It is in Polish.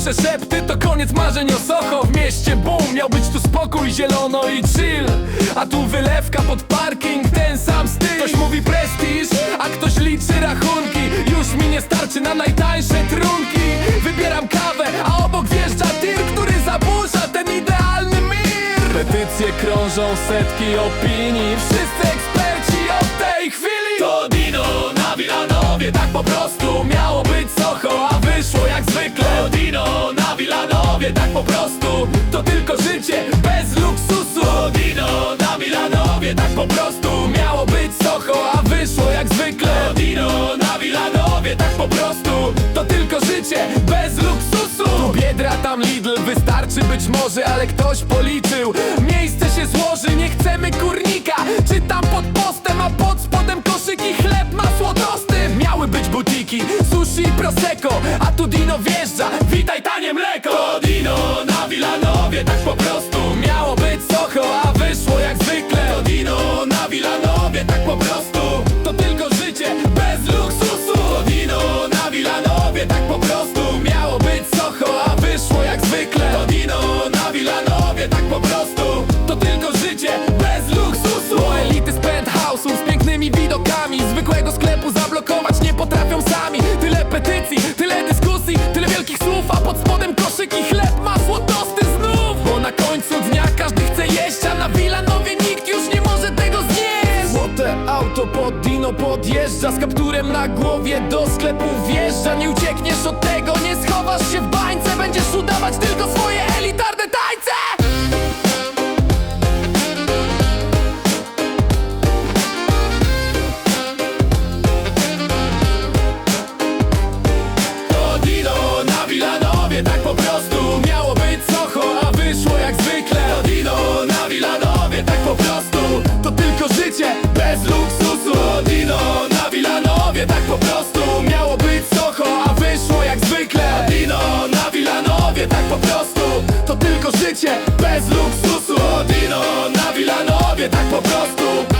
słyszę szepty, to koniec marzeń o Soho W mieście boom, miał być tu spokój, zielono i chill. A tu wylewka pod parking, ten sam styl. Ktoś mówi prestiż, a ktoś liczy rachunki. Już mi nie starczy na najtańsze trunki. Wybieram kawę, a obok wjeżdża tir, który zaburza ten idealny mir. Petycje krążą, setki opinii. Wszyscy eksperci od tej chwili. To Dino na Wilanowie, tak po prostu miało po prostu. To tylko życie bez luksusu. To Dino na Wilanowie, tak po prostu. Miało być Soho A wyszło jak zwykle. To Dino na Wilanowie, tak po prostu. To tylko życie bez luksusu. Tu Biedra, tam Lidl, wystarczy być może, ale ktoś policzył. Miejsce się złoży, nie chcemy kurnika. Czy tam pod postem, a pod spodem koszyk i chleb, masło, tosty Miały być butiki, sushi i prosecco Dino podjeżdża Z kapturem na głowie do sklepu wjeżdża Nie uciekniesz od tego, nie schowasz życie bez luksusu. Odino na Wilanowie, tak po prostu.